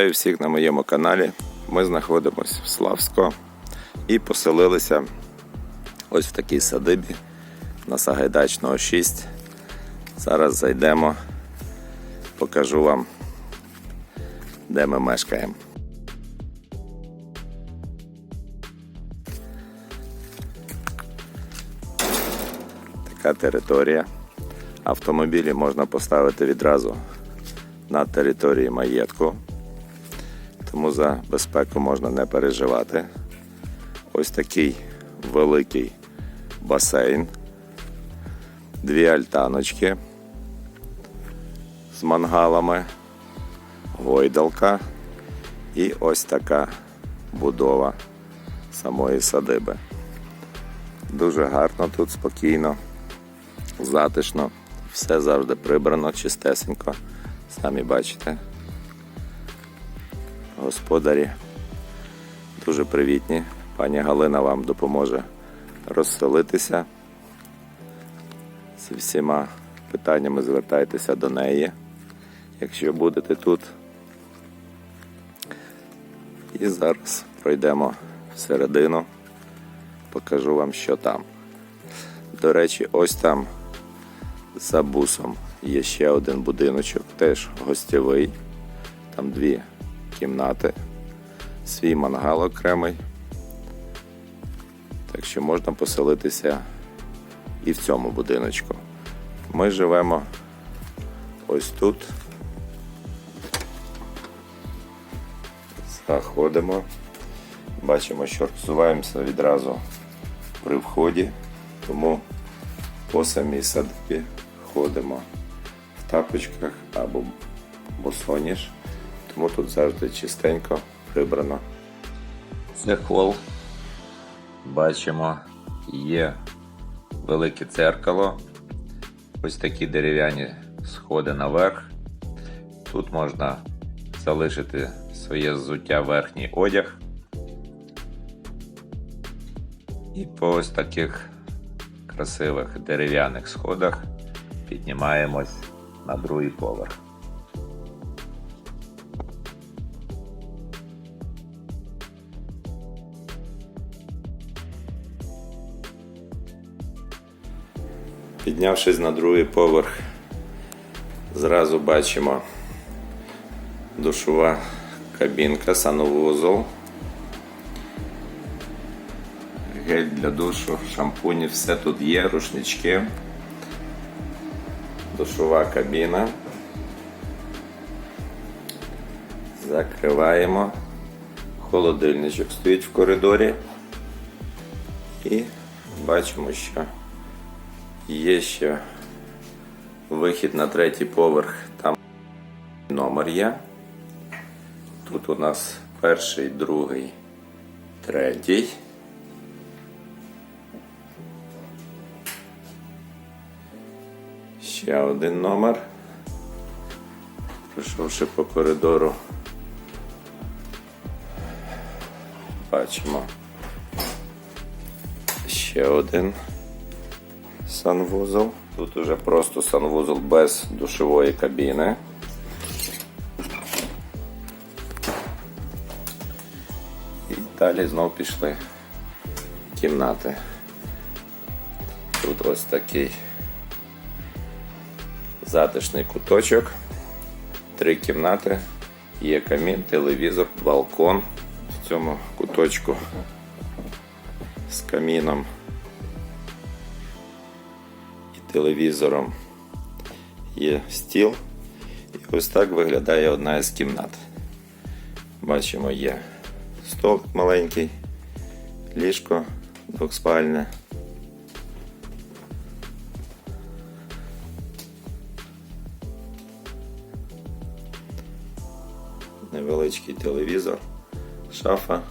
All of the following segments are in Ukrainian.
Вітаю всіх на моєму каналі. Ми знаходимося в Славську і поселилися ось в такій садибі на Сагайдачного 6. Зараз зайдемо, покажу вам, де ми мешкаємо. Така територія. Автомобілі можна поставити відразу на території маєтку, тому за безпеку можна не переживати. Ось такий великий басейн, дві альтаночки з мангалами, гойдалка і ось така будова самої садиби. Дуже гарно тут спокійно, затишно, все завжди прибрано, чистесенько. Самі бачите. Господарі дуже привітні. Пані Галина вам допоможе розселитися. З всіма питаннями звертайтеся до неї, якщо будете тут. І зараз пройдемо всередину, покажу вам, що там. До речі, ось там за бусом є ще один будиночок, теж гостєвий. Там дві кімнати, свій мангал окремий. Так що можна поселитися і в цьому будиночку. Ми живемо ось тут. Заходимо. Бачимо, що розсуваємося відразу при вході, тому по самій садибі ходимо в тапочках або босоніж, тому тут завжди чистенько прибрано. Це хол. Бачимо, є велике дзеркало. Ось такі дерев'яні сходи наверх. Тут можна залишити своє взуття верхній одяг. І по ось таких красивих дерев'яних сходах піднімаємось на другий поверх. Піднявшись на другий поверх, зразу бачимо душова кабінка, санвузол, гель для душу, шампуні, все тут є, рушнички душова кабіна. Закриваємо. Холодильничок стоїть в коридорі. І бачимо, що є ще вихід на третій поверх. Там номер є. Тут у нас перший, другий, третій. Ще один номер. Пройшовши по коридору, бачимо ще один санвузол. Тут уже просто санвузол без душової кабіни. І далі знов пішли кімнати. Тут ось такий затишний куточок, три кімнати, є камін, телевізор, балкон в цьому куточку з каміном телевізором. Є стіл. І ось так виглядає одна із кімнат. Бачимо, є стол маленький, ліжко двохспальне. невеличкий телевізор, шафа,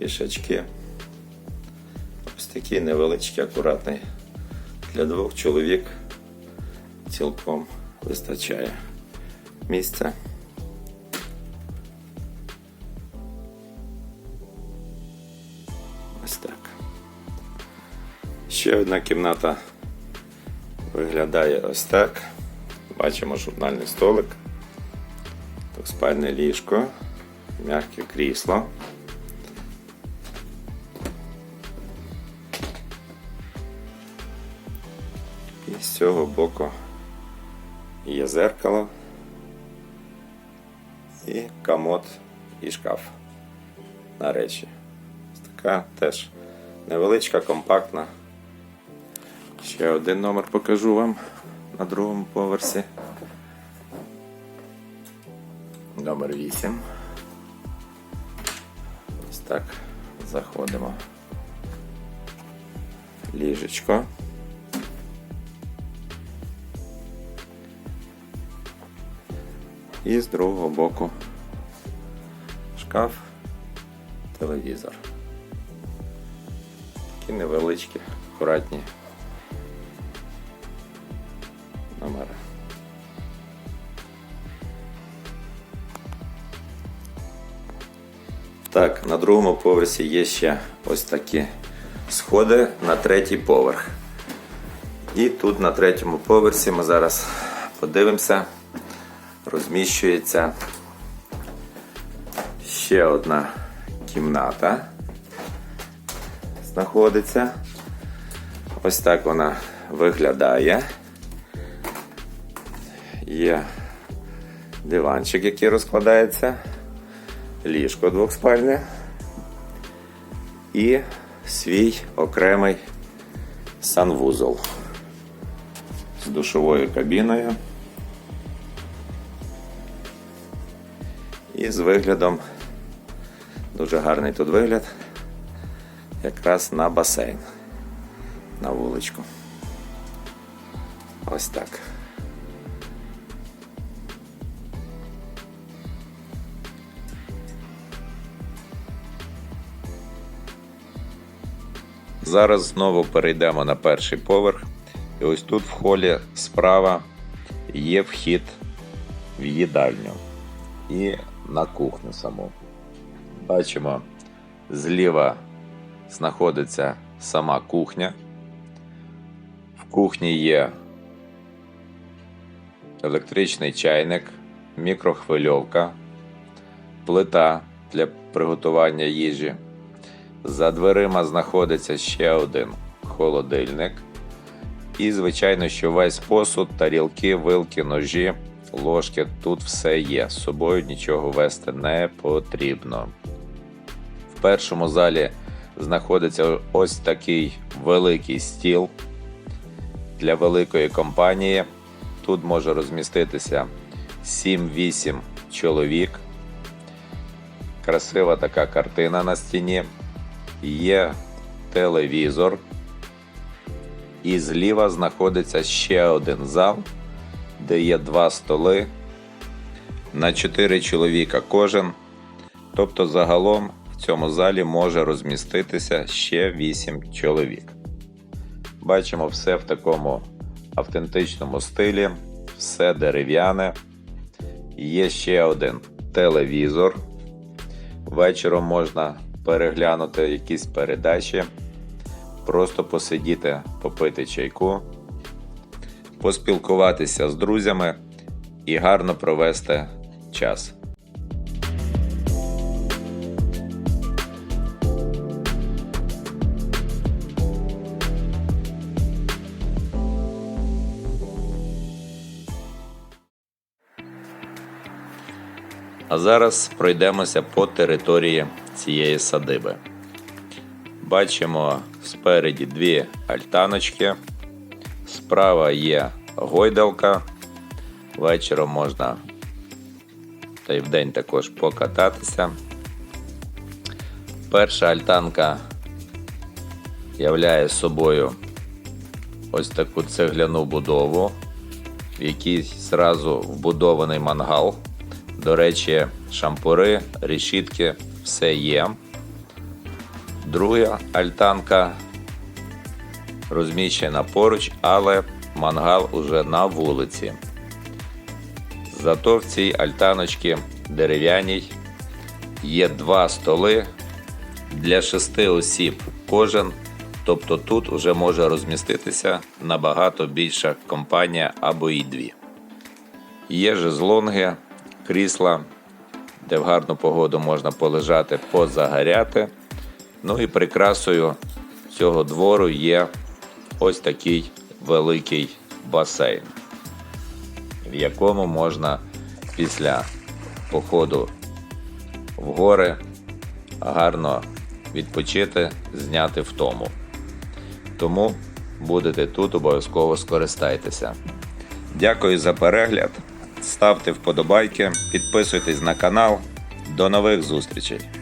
вішачки. Ось такий невеличкий, акуратний. Для двох чоловік цілком вистачає місця. Ось так. Ще одна кімната виглядає ось так. Бачимо журнальний столик Двоспальне ліжко, м'яке крісло. Цього боку є зеркало і комод і шкаф на речі. Така теж невеличка, компактна. Ще один номер покажу вам на другому поверсі. Номер 8. Ось так заходимо. Ліжечко. І з другого боку шкаф, телевізор. Такі невеличкі, акуратні номери. Так, на другому поверсі є ще ось такі сходи на третій поверх. І тут на третьому поверсі ми зараз подивимося, розміщується ще одна кімната. Знаходиться. Ось так вона виглядає. Є диванчик, який розкладається, ліжко двохспальне і свій окремий санвузол з душовою кабіною і з виглядом. Дуже гарний тут вигляд. Якраз на басейн. На вуличку. Ось так. Зараз знову перейдемо на перший поверх. І ось тут в холі справа є вхід в їдальню і на кухню саму. Бачимо, зліва знаходиться сама кухня. В кухні є електричний чайник, мікрохвильовка, плита для приготування їжі. За дверима знаходиться ще один холодильник. І, звичайно, що весь посуд, тарілки, вилки, ножі, ложки тут все є. З собою нічого вести не потрібно. В першому залі знаходиться ось такий великий стіл для великої компанії. Тут може розміститися 7-8 чоловік. Красива така картина на стіні. Є телевізор. І зліва знаходиться ще один зал, де є два столи на 4 чоловіка кожен. Тобто загалом в цьому залі може розміститися ще 8 чоловік. Бачимо все в такому автентичному стилі, все дерев'яне. Є ще один телевізор. Вечором можна переглянути якісь передачі, просто посидіти, попити чайку, поспілкуватися з друзями і гарно провести час. А зараз пройдемося по території цієї садиби. Бачимо спереді дві альтаночки. Справа є гойдалка. Вечором можна та й вдень також покататися. Перша альтанка являє собою ось таку цегляну будову, в якій зразу вбудований мангал. До речі, шампури, решітки, все є. Друга альтанка розміщена поруч, але мангал уже на вулиці. Зато в цій альтаночці дерев'яній є два столи для шести осіб кожен. Тобто тут вже може розміститися набагато більша компанія або і дві. Є жезлонги, крісла де в гарну погоду можна полежати, позагоряти. Ну і прикрасою цього двору є ось такий великий басейн, в якому можна після походу в гори гарно відпочити, зняти втому. Тому будете тут, обов'язково скористайтеся. Дякую за перегляд. Ставте вподобайки, підписуйтесь на канал. До нових зустрічей!